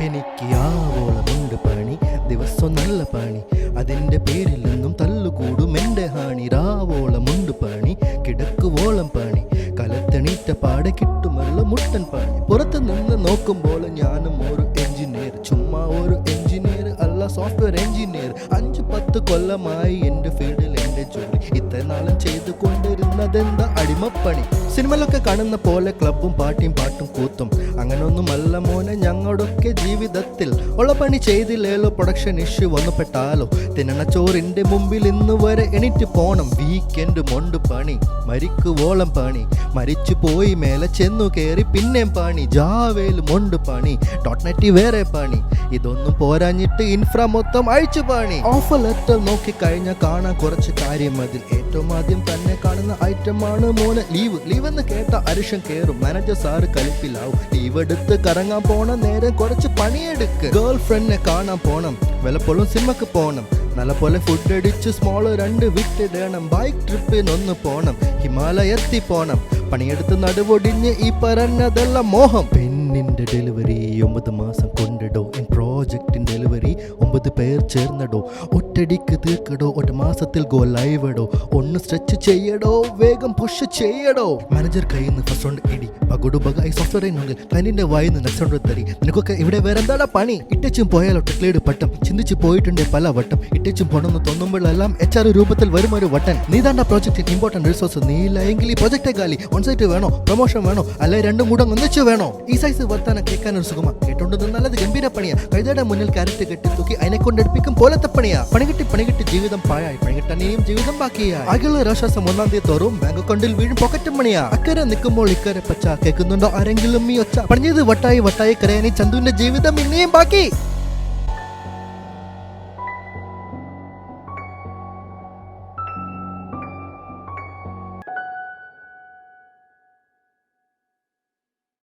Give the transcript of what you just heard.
എനിക്ക് ആവോളമുണ്ട് പണി. ദിവസം നല്ല പണി. അതിന്റെ പേരിൽ നിന്നും തല്ലുകൂടും എന്റെ ഹാണി. രാവോളമുണ്ട് പണി. കിടക്കുവോളം പണി. കലത്തെണീറ്റ പാടെ കിട്ടുമല്ല മുട്ടൻ പണി. പുറത്ത് നിന്ന് നോക്കുമ്പോൾ ഞാനും ഒരു എഞ്ചിനീയർ. ചുമ്മാ ഒരു എഞ്ചിനീയർ അല്ല സോഫ്റ്റ്വെയർ എഞ്ചിനീയർ. അഞ്ച് പത്ത് കൊല്ലമായി എന്റെ ഫീൽഡിൽ എന്റെ ജോലി. ഇത്രനാളും ചെയ്തു കൊണ്ടിരുന്നതെന്താ അടിമപ്പണി? സിനിമയിലൊക്കെ കാണുന്ന പോലെ ക്ലബും പാട്ടിയും പാട്ടും കൂത്തും. അങ്ങനൊന്നുമല്ല മോനെ ഞങ്ങളുടെയൊക്കെ ജീവിതത്തിൽ ഉള്ള പണി ചെയ്തില്ലേലോ? പ്രൊഡക്ഷൻ ഇഷ്യൂ വന്നു പെട്ടാലോ തിന്നണ ചോറിന്റെ മുമ്പിൽ ഇന്ന് വരെ എണീറ്റ് പോണം. വീക്കെൻഡ് മൊണ്ട് പണി മരിക്കുവോളം പണി. മരിച്ചു പോയി മേലെ ചെന്നു കയറി പിന്നെയും പണി. ജാവേൽ മൊണ്ട് പണി ഡോട്ട്നെറ്റി വേറെ പണി. ഇതൊന്നും പോരാഞ്ഞിട്ട് ഇൻഫ്ര മൊത്തം അഴിച്ചു പണി. ഓഫർ ലെറ്റർ നോക്കി കഴിഞ്ഞാൽ കാണാൻ കുറച്ച് കാര്യം അതിൽ. ഏറ്റവും ആദ്യം തന്നെ കാണുന്ന ഐറ്റം ആണ് മോനെ ലീവ് ലീവ് എന്ന് കേട്ട അരിഷം കേറും. മാനേജർ സാറ് കളിപ്പിലാവും ലീവ് എടുത്ത് കറങ്ങാൻ പോണ. നേരം കുറച്ച് പണിയെടുക്ക്. ഗേൾ ഫ്രണ്ടിനെ കാണാൻ പോണം. വിലപ്പോഴും സിനിമക്ക് പോണം. നല്ല പോലെ ഫുഡ് അടിച്ച് സ്മോൾ രണ്ട് വിട്ടിടണം. ബൈക്ക് ട്രിപ്പിനൊന്ന് പോണം. ഹിമാലയത്തി പോണം. പണിയെടുത്ത് നടുവൊടിഞ്ഞ് ഈ പറഞ്ഞതെല്ലാം മോഹം. പെണ്ണിന്റെ ഡെലിവറി ഒമ്പത് മാസം ഒമ്പത് പേർ ചേർന്നടോ. ഒറ്റടിക്ക് തീർക്കടോ. ഒറ്റ മാസത്തിൽ ഗോ ലൈവടോ ഒന്ന് സ്ട്രെച്ച് ചെയ്യടോ. വേഗം പുഷ് ചെയ്യടോ. മാനേജർ കയ്യിൽ നിന്ന് ഫസ്റ്റ് റൗണ്ട് ഇടി പകുടു പക ഈ സോഫ്റ്റ്വെയർ നിങ്ങൾ കനിന്റെ വായിൽ നിന്ന് നെക്സ്റ്റ് റൗണ്ട് തരി നിനക്കൊക്കെ ഇവിടെ വേറെ എന്താടാ പണി? ഇട്ടച്ചും പോയാലോ ടെക്ലേഡ് പട്ടം. ചിന്തിച്ച് പോയിട്ടുണ്ട് പല വട്ടം. ഇട്ടച്ചും പോണെന്ന് തോന്നുമ്പോഴെല്ലാം എച്ച് ആർ രൂപത്തിൽ വരും ഒരു വട്ടൻ നീതാണ്ട പ്രോജക്റ്റ് ഇമ്പോർട്ടന്റ് റിസോഴ്സ് നീ ഇല്ല എങ്കിൽ ഈ പ്രോജക്റ്റ് കാലി. ഓൺ സൈറ്റ് വേണോ? പ്രൊമോഷൻ വേണോ? അല്ലെ രണ്ടും കൂടെ ഒന്നിച്ച് വേണോ? ഈ സൈസ് വർത്താനം കേൾക്കാൻ ഒരു സുഖമാ. കേട്ടോണ്ട് നല്ലത് ഗംഭീര പണിയാ. കഴുതയുടെ മുന്നിൽ കാരറ്റ് കെട്ടി തൂക്കി അതിനെ കൊണ്ട് പോലത്തെ പണിയാ. പണികിട്ടി പണികിട്ടി ജീവിതം പാഴായി. പണികിട്ടാൻ ഇനിയും ജീവിതം ബാക്കിയായി. അകല രാശ്വാസം ഒന്നാം തീയതി തോറും ബാങ്ക് അക്കൗണ്ടിൽ വീഴും പോക്കറ്റ് മണിയാ. അക്കരെ നിൽക്കുമ്പോൾ ഇക്കരെ പച്ച കേൾക്കുന്നുണ്ടോ ആരെങ്കിലും ഈ ഒച്ച? പണിഞ്ഞത് വട്ടായി വട്ടായി കരയാനി ചന്തുവിന്റെ ജീവിതം ഇനിയും ബാക്കി.